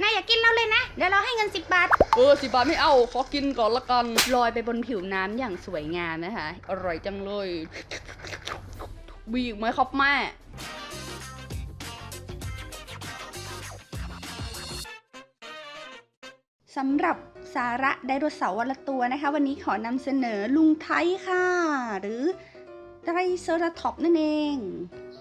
นายอยากกินเราเลยนะ เดี๋ยวเราให้เงิน 10 บาท เออสิบาทไม่เอา ขอกินก่อนละกันลอยไปบนผิวน้ำอย่างสวยงามนะคะ อร่อยจังเลยบีอีกไหมครับแม่ สำหรับสาระไดโนเสาร์วันละตัวนะคะ วันนี้ขอนำเสนอลุงไทยค่ะ หรือไตรเซอราทอปส์นั่นเอง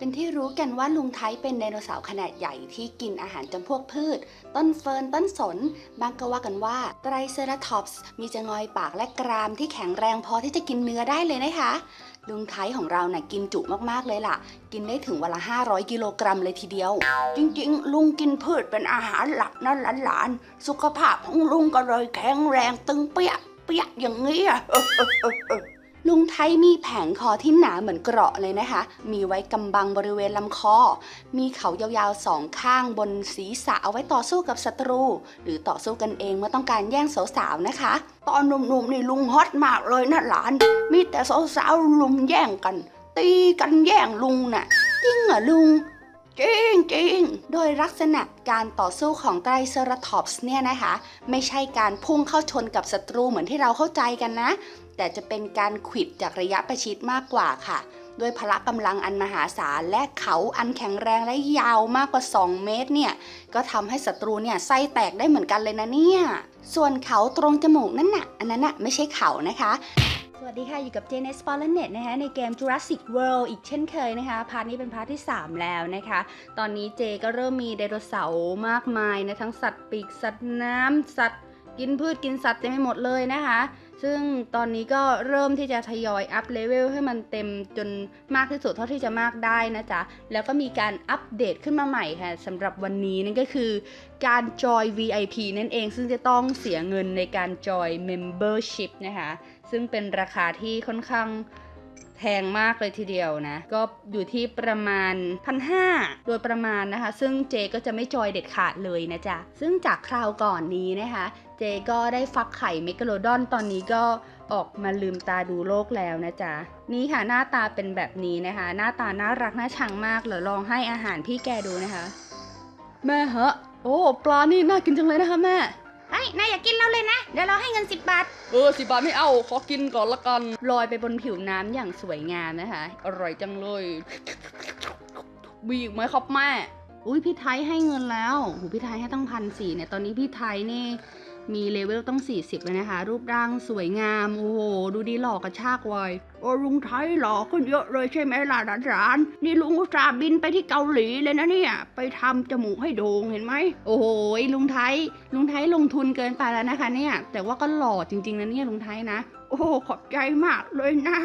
เป็นที่รู้กันว่าลุงไทยเป็นไดโนเสาร์ขนาดใหญ่ที่กินอาหารจำพวกพืช ต้นเฟิร์นต้นสน บางก็ว่ากันว่าไตรเซอราทอปส์มีจะงอยปากและกรามที่แข็งแรงพอที่จะกินเนื้อได้เลยนะคะ ลุงไทยของเรานะ่ะกินจุมากๆเลยล่ะ กินได้ถึงวันละ 500 กิโลกรัมเลยทีเดียว จริงๆ ลุงกินพืชเป็นอาหารหลักนะหลานๆสุขภาพของลุงก็เลยแข็งแรงตึงเปี้ยเปี้ยอย่างนี้อะ ลุงไทยมีแผงคอที่หนาเหมือนเกราะเลยนะคะ มีไว้กำบังบริเวณลำคอ มีเขายาวๆสองข้างบนศีรษะเอาไว้ต่อสู้กับศัตรู หรือต่อสู้กันเองเมื่อต้องการแย่งสาวๆนะคะ ตอนหนุ่มๆนี่ลุงฮอตมากเลยนะหลาน มีแต่สาวๆลุมแย่งกัน ตีกันแย่งลุงน่ะจริงเหรอลุงจริงจริงโดยลักษณะการต่อสู้ของไตรเซอราทอปส์เนี่ยนะคะ ไม่ใช่การพุ่งเข้าชนกับศัตรูเหมือนที่เราเข้าใจกันนะ แต่จะเป็นการขิดจากระยะประชิดมากกว่าค่ะ ด้วยพละกำลังอันมหาศาลและเขาอันแข็งแรงและยาวมากกว่า 2 เมตรเนี่ย ก็ทำให้ศัตรูเนี่ยไส้แตกได้เหมือนกันเลยนะเนี่ย ส่วนเขาตรงจมูกนั่นน่ะ อันนั้นน่ะไม่ใช่เขานะคะสวัสดีค่ะ อยู่กับเจเนสปอลเน็ตนะคะในเกม Jurassic World อีกเช่นเคยนะคะ พาร์ทนี้เป็นพาร์ทที่ 3 แล้วนะคะ ตอนนี้เจก็เริ่มมีไดโนเสาร์มากมายนะ ทั้งสัตว์ปีกสัตว์น้ำสัตว์ กินพืชกินสัตว์เต็มไปหมดเลยนะคะ ซึ่งตอนนี้ก็เริ่มที่จะทยอยอัพเลเวลให้มันเต็มจนมากที่สุดเท่าที่จะมากได้นะจ๊ะ แล้วก็มีการอัปเดตขึ้นมาใหม่ค่ะสำหรับวันนี้นั่นก็คือการจอย VIP นั่นเองซึ่งจะต้องเสียเงินในการจอย Membership นะคะ ซึ่งเป็นราคาที่ค่อนข้าง พงมากเลยทีเดียวนะ ก็อยู่ที่ประมาณ1,500โดยประมาณนะคะ ซึ่งเจก็จะไม่จอยเด็ดขาดเลยนะจ๊ะ ซึ่งจากคราวก่อนนี้นะคะ เจก็ได้ฟักไข่เมกะโลดอนตอนนี้ก็ออกมาลืมตาดูโลกแล้วนะจ๊ะ นี่ค่ะหน้าตาเป็นแบบนี้นะคะ หน้าตาน่ารักน่าชังมากเดี๋ยลองให้อาหารพี่แกดูนะคะ แม่ฮะโอ้ปลานี่น่ากินจังเลยนะคะแม่ เฮ้ย นายอยากกินเราเลยนะ เดี๋ยวเราให้เงิน 10 บาท เออสิบาทไม่เอา ขอกินก่อนละกันลอยไปบนผิวน้ำอย่างสวยงามนะคะ อร่อยจังเลยบีอีกไหมครับแม่ อุ้ยพี่ไทยให้เงินแล้วหูพี่ไทยให้ตั้งพันสี่เนี่ย ตอนนี้พี่ไทยนี่ มีเลเวลต้อง 40 เลยนะคะ รูปร่างสวยงาม โอ้โห ดูดีหล่อกระชากวัยโอ้ลุงไทยหล่อขึ้นเยอะเลยใช่ไหมล่ะหลานๆนี่ลุงอุตส่าห์บินไปที่เกาหลีเลยนะเนี่ย ไปทำจมูกให้โด่งเห็นไหม โอ้โหลุงไทย ลุงไทยลงทุนเกินไปแล้วนะคะเนี่ย แต่ว่าก็หล่อจริงๆนะเนี่ยลุงไทยนะ โอ้ขอบใจมากเลยนะ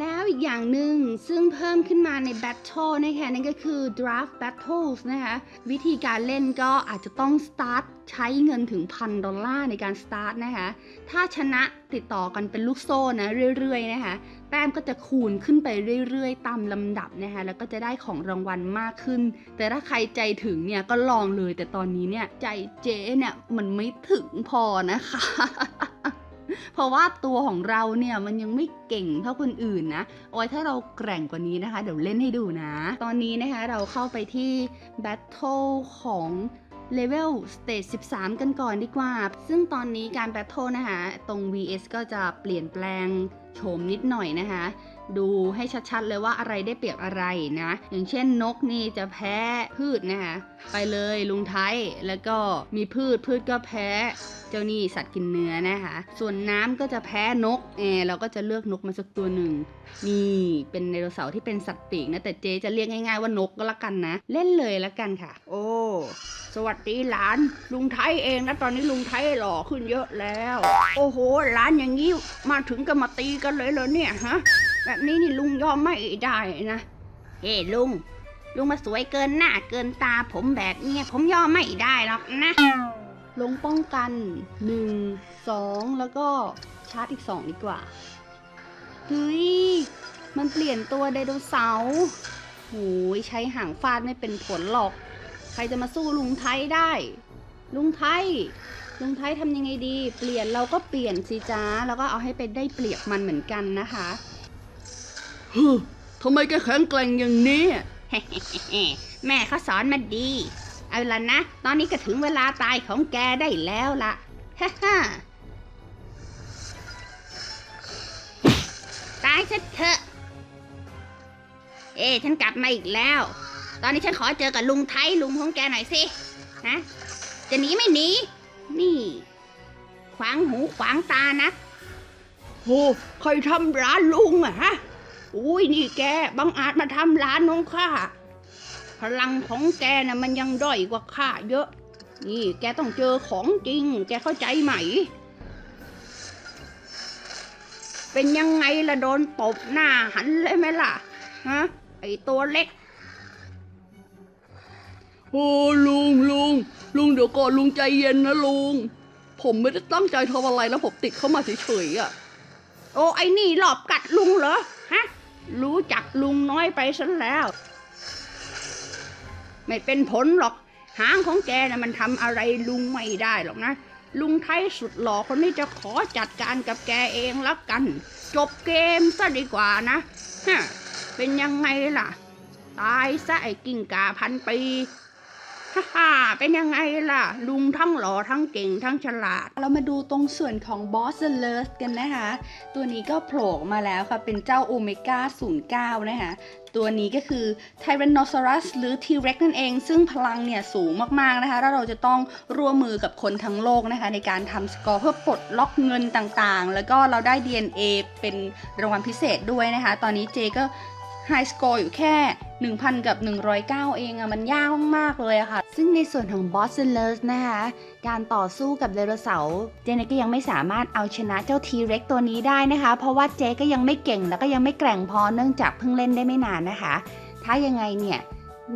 แล้วอีกอย่างหนึ่งซึ่งเพิ่มขึ้นมาใน Battle นะคะนั่นก็คือ Draft Battles นะคะวิธีการเล่นก็อาจจะต้อง start ใช้เงินถึงพันดอลลาร์ในการ start นะคะถ้าชนะติดต่อกันเป็นลูกโซ่นะเรื่อยๆนะคะแต้มก็จะคูณขึ้นไปเรื่อยๆ ตามลำดับนะคะแล้วก็จะได้ของรางวัลมากขึ้น แต่ถ้าใครใจถึงเนี่ยก็ลองเลย แต่ตอนนี้เนี่ยใจเจ๊เนี่ยมันไม่ถึงพอนะคะ เพราะว่าตัวของเราเนี่ยมันยังไม่เก่งเท่าคนอื่นนะโอ้ยถ้าเราแกร่งกว่านี้นะคะ เดี๋ยวเล่นให้ดูนะ ตอนนี้นะคะเราเข้าไปที่ Battle ของเลเวลสเตจ13 กันก่อนดีกว่า ซึ่งตอนนี้การแบทเทิลนะคะ ตรง VS ก็จะเปลี่ยนแปลงโฉมนิดหน่อยนะคะ ดูให้ชัดๆเลยว่าอะไรได้เปรียบอะไรนะ อย่างเช่นนกนี่จะแพ้พืชนะคะไปเลยลุงไทยแล้วก็มีพืชพืชก็แพ้ เจ้านี่สัตว์กินเนื้อนะคะ ส่วนน้ำก็จะแพ้นกเออเราก็จะเลือกนกมาสักตัวหนึ่งนี่เป็นไดโนเสาร์ที่เป็นสัตว์ปีกนะแต่เจจะเรียกง่ายๆว่านกก็แล้วกันนะ เล่นเลยแล้วกันค่ะ โอ้สวัสดีหลาน ลุงไทยเองนะตอนนี้ลุงไทยหล่อขึ้นเยอะแล้ว โอ้โหหลานอย่างนี้มาถึงก็มาตีกันเลยเหรอเนี่ยฮะ แบบนี้นี่ลุงยอมไม่ได้นะเฮ้ลุง ลุงมาสวยเกินหน้าเกินตาผมแบบนี้ผมยอมไม่ได้หรอกนะ ลงป้องกัน1 2แล้วก็ชาร์จอีก2ดีกว่าเฮ้ยมันเปลี่ยนตัวไดโนเสาร์โหยใช้หางฟาดไม่เป็นผลหรอก ใครจะมาสู้ลุงไทยได้ ลุงไทย ลุงไทยทำยังไงดี เปลี่ยนเราก็เปลี่ยนสิจ้า แล้วก็เอาให้ไปได้เปรียบมันเหมือนกันนะคะ ฮึทำไมแกแข็งแกร่งอย่างนี้ แม่เขาสอนมาดีอเอาละนะ ตอนนี้ก็ถึงเวลาตายของแกได้แล้วล่ะฮ่าฮ่าตายซะเถอะ เอ๊ะฉันกลับมาอีกแล้ว ตอนนี้ฉันขอเจอกับลุงไทยลุงของแกหน่อยสิฮะจะหนีไม่หนี นี่ ขวางหูขวางตานะโอ้ใครทำร้านลุงอะฮะ อุ้ยนี่แกบังอาจมาทำร้านน้องข้า พลังของแกน่ะมันยังด้อยกว่าข้าเยอะ นี่แกต้องเจอของจริง แกเข้าใจไหม เป็นยังไงล่ะโดนตบหน้าหันเลยไหมล่ะ ฮะ ไอตัวเล็ก โอ้ลุงลุงลุงเดี๋ยวก่อนลุงใจเย็นนะลุง ผมไม่ได้ตั้งใจทำอะไรแล้วผมติดเข้ามาเฉยๆอะโอ้ไอ้นี่หลอบกัดลุงเหรอฮะ รู้จักลุงน้อยไปซะแล้ว ไม่เป็นผลหรอก หางของแกนะ่ะมันทำอะไรลุงไม่ได้หรอกนะ ลุงไทยสุดหล่อคนนี้จะขอจัดการกับแกเองแล้วกัน จบเกมซะดีกว่านะฮะเป็นยังไงล่ะ ตายซะไอ้กิ่งกาพันปี ฮ่าเป็นยังไงล่ะ ลุงทั้งหล่อทั้งเก่งทั้งฉลาด เรามาดูตรงส่วนของบอสเลสกันนะคะ ตัวนี้ก็โผล่มาแล้วค่ะ เป็นเจ้าโอเมก้า 09 นะคะตัวนี้ก็คือ Tyrannosaurus หรือ T-Rex นั่นเอง ซึ่งพลังเนี่ยสูงมาก ๆ นะคะ แล้วเราจะต้องร่วมมือกับคนทั้งโลกนะคะ ในการทำสกอร์เพื่อปลดล็อกเงินต่างๆ แล้วก็เราได้ DNA เป็นรางวัลพิเศษด้วยนะคะ ตอนนี้เจก็ไฮสกอร์อยู่แค่ 1,000 กับ 109 เองอะมันยากมาก ๆ เลยอะค่ะ ซึ่งในส่วนของบอสเซเลสนะคะ การต่อสู้กับไดโนเสาร์เจเนก็ยังไม่สามารถเอาชนะเจ้าทีเร็กตัวนี้ได้นะคะ เพราะว่าเจก็ยังไม่เก่งแล้วก็ยังไม่แกร่งพอเนื่องจากเพิ่งเล่นได้ไม่นานนะคะ ถ้ายังไงเนี่ย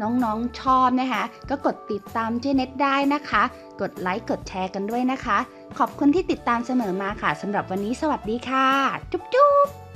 น้องๆชอบนะคะ ก็กดติดตามเจเน็ตได้นะคะ กดไลค์กดแชร์กันด้วยนะคะ ขอบคุณที่ติดตามเสมอมาค่ะสำหรับวันนี้สวัสดีค่ะ จุ๊บจุ๊บ